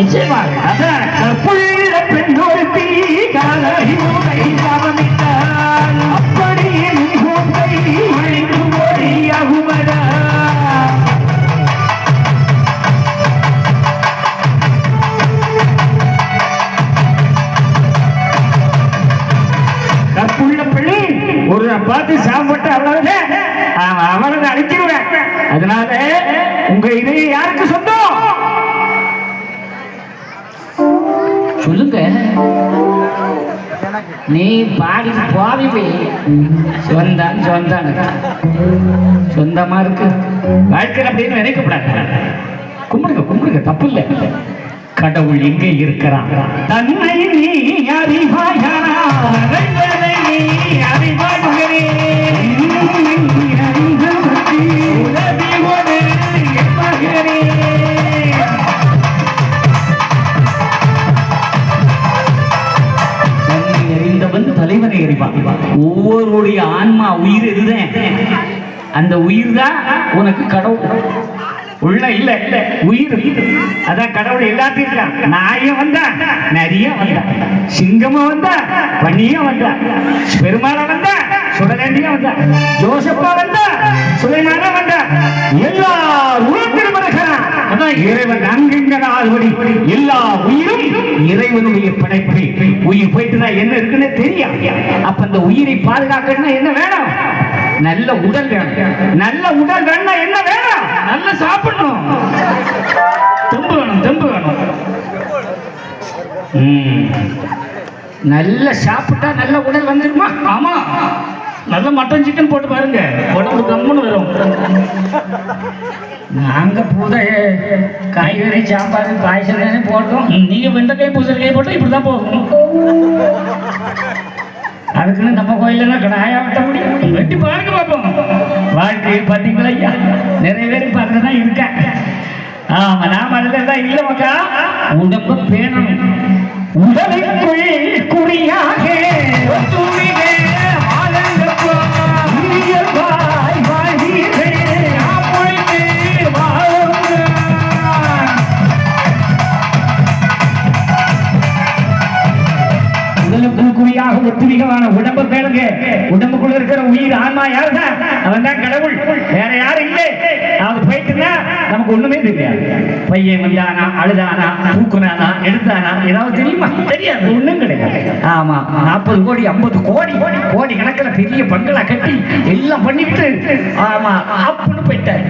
நிச்சயமாக. அதான் புள்ள பெண்ணொருத்தி காலறிவுரை கவனித்தால் அப்படியே முகத்தை அழிந்து மொழியாகுமடா கற்புள்ள பிள்ளை ஒரு பார்த்து சாப்பிட்டு அவ்வளவுதான். அவனை அழிச்சிருவேன். அதனால சொல்லுங்க. நீ பாடி பாவி போய் சொந்தான் சொந்தான் சொந்தமா இருக்கு. வாழ்க்கை அப்படின்னு நினைக்கப்படாது. கும்பிடுங்க கும்பிடுங்க. தப்பு இல்லை. கடவுள் எங்கே இருக்கிறான் தன்னை நீ அறிவாய். தலைவனை அறிவான் ஒவ்வொருடைய ஆன்மா உயிர் இதுதான் அந்த உயிர் தான் உனக்கு கடவுள். உள்ள இல்ல. இல்ல உயிர். அதான் கடவுள் எல்லாத்தையும் இருக்கான். நாயம் வந்தா நிறைய வந்தா சிங்கமும் வந்தா பன்னியும் வந்தா பெருமாள வந்தா சுடலேண்டியும் வந்தா ஜோசப்பா வந்தா சுலைமான வந்தா எல்லா இறைவன் அங்கிங்கிற ஆள்படி? எல்லா உயிரும் இறைவனுடைய படைப்பு. உயிர் போயிட்டுனா என்ன இருக்குன்னு தெரியும் அப்ப அந்த உயிரை பாதுகாக்கணும்னா என்ன வேணும்? நல்ல உடல் வேணும். நல்ல உடல் வேணும்னா என்ன வேணும்? நல்ல சாப்பிடணும். தெம்பு வேணும் தெம்பு வேணும். ம். நல்லா சாப்பிட்டா நல்ல உடல் வந்துருமா? ஆமா. நல்ல மட்டன் சிக்கன் போட்டு பாருங்க. உடம்பு கம்முன்னு வரும். நாங்க பூத காய்கறி சாம்பார் பாயசம் போட்டோம். நீங்க வெண்டைக்காய் பூசணிக்காய் போட்டோம் இப்படிதான் போகும். அதுக்குன்னு நம்ம கோயில்ல கடாயா வெட்ட முடியும். வெட்டி பாருங்க பார்ப்போம் வாழ்க்கையில் பார்த்தீங்களா ஐயா? நிறைய பேர் அதுல தான் இருக்கேன் ஆமா நாம அதுல தான் இல்ல மக்கா. உடம்பு பேணணும். உடலுக்குள் குறியாக குறியாக ஒத்துமிகமான உடம்பு பேருங்க உடம்புக்குள்ள இருக்கிற உயிர் ஆன்மா யார் தான்? அவன் தான் கடவுள். வேற யாரும் இல்லை. அவன் போயிட்டுனா நமக்கு ஒண்ணுமே தெரியாது. பையன் வந்தானா அழுதானா தூக்குனானா எடுத்தானா ஏதாவது தெரியுமா? தெரியாது. ஒண்ணும் கிடையாது. ஆமா நாற்பது கோடி ஐம்பது கோடி கோடி கணக்கில் பெரிய பங்களா கட்டி எல்லாம் பண்ணிக்கிட்டு ஆமா அப்படின்னு போயிட்டாரு.